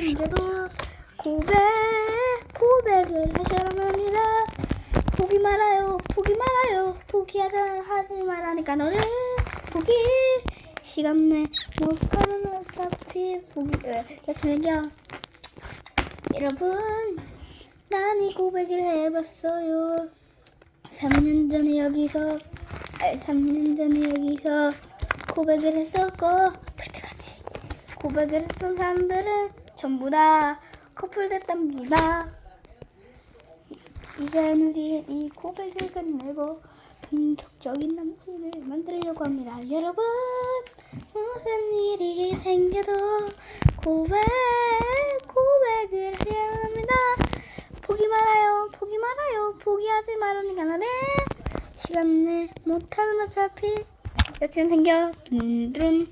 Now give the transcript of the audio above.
생겨도 고백 고백을 하셔야만 합니다. 포기 말아요 포기 말아요. 포기하자 하지 말라니까 너를 포기. 시간 내 못 가는 어차피 포기. 에, 여친 생겨 여러분 난 이 고백을 해봤어요. 3년 전에 여기서 아 3년 전에 여기서 고백을 했었고 그때같이 고백을 했던 사람들은 전부 다 커플 됐답니다. 이제는 우리 이 고백을 끝내고 본격적인 남친을 만들려고 합니다. 여러분 무슨 일이 생겨도 고백 고백을 해야 합니다. 포기 말아요 포기 말아요. 포기하지 말라니까 나네 시간 내 못하는 어차피 여친 생겨 둔둔